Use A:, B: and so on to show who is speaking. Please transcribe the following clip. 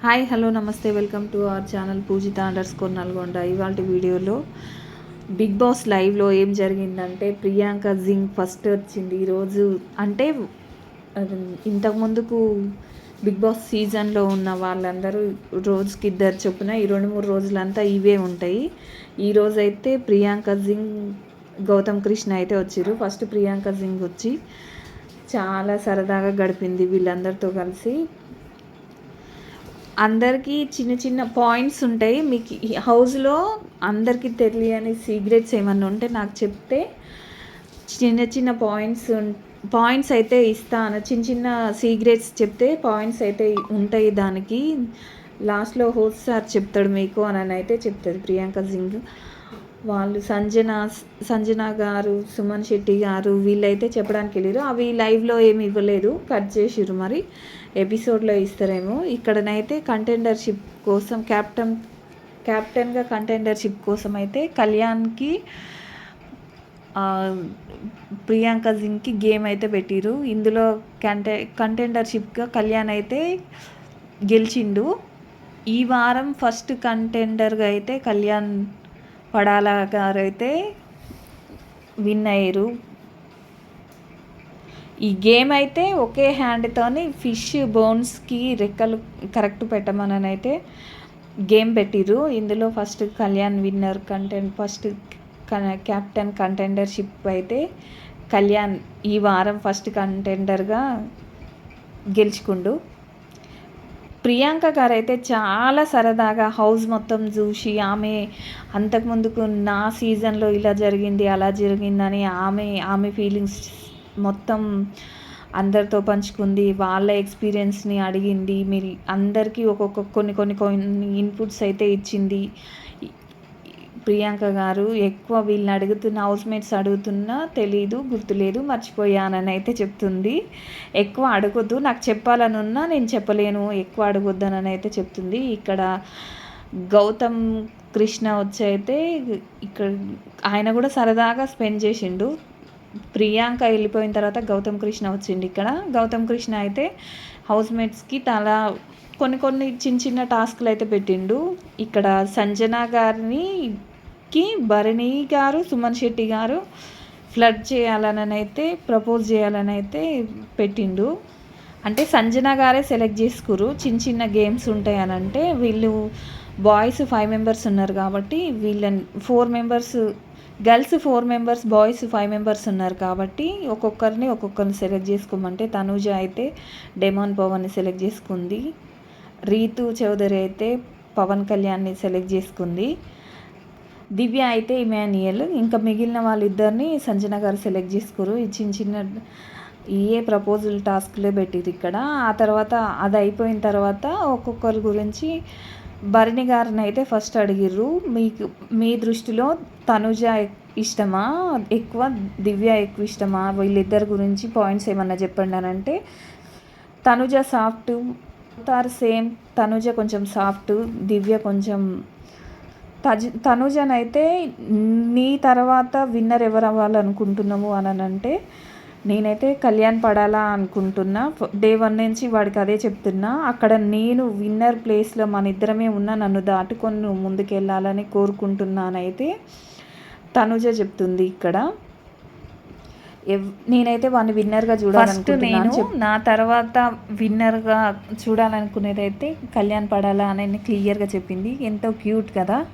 A: Hi hello నమస్తే welcome to our channel Pujitha అండర్స్ core Nalgonda. ఇవాళ వీడియోలో బిగ్ బాస్ లైవ్లో ఏం జరిగిందంటే ప్రియాంక జింగ్ ఫస్ట్ వచ్చింది. ఈరోజు అంటే అది ఇంతకు ముందుకు బిగ్ బాస్ సీజన్లో ఉన్న వాళ్ళందరూ రోజుకి ఇద్దరు చొప్పున ఈ రెండు మూడు రోజులంతా ఇవే ఉంటాయి. ఈ అయితే ప్రియాంక జింగ్ గౌతమ్ కృష్ణ అయితే వచ్చారు ఫస్ట్ ప్రియాంక జింగ్ వచ్చి చాలా సరదాగా గడిపింది వీళ్ళందరితో కలిసి. అందరికీ చిన్న చిన్న పాయింట్స్ ఉంటాయి. మీకు హౌస్లో అందరికీ తెలియని సీక్రెట్స్ ఏమన్నా ఉంటే నాకు చెప్తే చిన్న చిన్న పాయింట్స్ పాయింట్స్ అయితే ఇస్తాను. చిన్న చిన్న సీక్రెట్స్ చెప్తే పాయింట్స్ అయితే ఉంటాయి దానికి. లాస్ట్లో హోస్ సార్ చెప్తాడు మీకు అని అయితే చెప్తుంది ప్రియాంక సింగ్. వాళ్ళు సంజన సంజన గారు సుమన్ శెట్టి గారు వీళ్ళైతే చెప్పడానికి వెళ్ళారు. అవి లైవ్లో ఏమి ఇవ్వలేదు. కట్ చేసిర్రు మరి. ఎపిసోడ్లో ఇస్తారేమో. ఇక్కడనైతే కంటెండర్షిప్ కోసం క్యాప్టెన్ క్యాప్టెన్గా కంటెండర్షిప్ కోసం అయితే కళ్యాణ్కి ప్రియాంక జింగ్కి గేమ్ అయితే పెట్టిరు ఇందులో కంటె కంటెండర్షిప్గా కళ్యాణ్ అయితే గెలిచిండు. ఈ వారం ఫస్ట్ కంటెండర్గా అయితే కళ్యాణ్ పడాల గారు అయితే విన్ అయ్యారు ఈ గేమ్ అయితే ఒకే హ్యాండ్తోని ఫిష్ బోన్స్కి రెక్కలు కరెక్ట్ పెట్టమని అయితే గేమ్ పెట్టిరు ఇందులో first Kalyan winner content first captain contendership అయితే కళ్యాణ్ ఈ వారం ఫస్ట్ కంటెండర్గా గెలుచుకుండు. ప్రియాంక గారు అయితే చాలా సరదాగా హౌస్ మొత్తం చూసి ఆమె అంతకుముందుకు నా సీజన్లో ఇలా జరిగింది అలా జరిగిందని ఆమె ఆమె ఫీలింగ్స్ మొత్తం అందరితో పంచుకుంది వాళ్ళ ఎక్స్పీరియన్స్ని అడిగింది మీరు అందరికీ ఒక్కొక్క కొన్ని కొన్ని కొన్ని ఇన్పుట్స్ అయితే ఇచ్చింది. ప్రియాంక గారు ఎక్కువ వీళ్ళని అడుగుతున్న హౌస్ మేట్స్ అడుగుతున్నా తెలీదు గుర్తులేదు మర్చిపోయానని అయితే చెప్తుంది. ఎక్కువ అడగొద్దు నాకు చెప్పాలనున్నా నేను చెప్పలేను ఎక్కువ అడగొద్దనని అయితే చెప్తుంది. ఇక్కడ గౌతమ్ కృష్ణ వచ్చి అయితే ఇక్కడ ఆయన కూడా సరదాగా స్పెండ్ చేసిండు. ప్రియాంక వెళ్ళిపోయిన తర్వాత గౌతమ్ కృష్ణ వచ్చిండు ఇక్కడ. గౌతమ్ కృష్ణ అయితే హౌస్ మేట్స్కి తలా కొన్ని కొన్ని చిన్న చిన్న టాస్క్లు అయితే పెట్టిండు. ఇక్కడ సంజన గారిని కి భరణి గారు సుమన్ శెట్టి గారు ఫ్లడ్ చేయాలని అయితే ప్రపోజ్ చేయాలని అయితే పెట్టిండు. అంటే సంజన గారే సెలెక్ట్ చేసుకురు చిన్న చిన్న గేమ్స్ ఉంటాయి అని అంటే వీళ్ళు బాయ్స్ ఫైవ్ మెంబర్స్ ఉన్నారు కాబట్టి వీళ్ళని four members girls four members boys five members ఉన్నారు కాబట్టి ఒక్కొక్కరిని ఒక్కొక్కరిని సెలెక్ట్ చేసుకోమంటే తనూజ అయితే డెమాన్ పవన్ని సెలెక్ట్ చేసుకుంది. రీతు చౌదరి అయితే పవన్ కళ్యాణ్ని సెలెక్ట్ చేసుకుంది. దివ్య అయితే ఇమాన్యుయల్ ఇంకా మిగిలిన వాళ్ళిద్దరిని సంజన గారు సెలెక్ట్ చేసుకోరు. ఈ చిన్న చిన్న ఏ ప్రపోజల్ టాస్క్లే పెట్టిరు ఇక్కడ. ఆ తర్వాత అది అయిపోయిన తర్వాత ఒక్కొక్కరి గురించి భరణి గారిని అయితే ఫస్ట్ అడిగిర్రు. మీకు మీ దృష్టిలో తనుజ ఇష్టమా? ఎక్కువ దివ్య ఎక్కువ ఇష్టమా? వీళ్ళిద్దరి గురించి పాయింట్స్ ఏమన్నా చెప్పండి అని అంటే తనుజ సాఫ్ట్ తారు సేమ్. తనుజ కొంచెం సాఫ్ట్ దివ్య కొంచెం తజ తనుజనైతే నీ తర్వాత విన్నర్ ఎవరు అవ్వాలనుకుంటున్నాము అని అంటే నేనైతే కళ్యాణ్ పడాలా అనుకుంటున్నా. డే వన్ నుంచి వాడికి అదే చెప్తున్నా. అక్కడ నేను విన్నర్ ప్లేస్లో మన ఇద్దరమే ఉన్నా నన్ను దాటుకొని నువ్వు ముందుకెళ్ళాలని కోరుకుంటున్నానైతే తనుజ చెప్తుంది ఇక్కడ. ఎవ్- నేనైతే వాడిని విన్నర్గా చూడాలనుకుంటున్నాను నేను నా తర్వాత విన్నర్గా చూడాలనుకునేది అయితే కళ్యాణ్ పడాలా అని క్లియర్గా చెప్పింది. ఎంతో క్యూట్ కదా.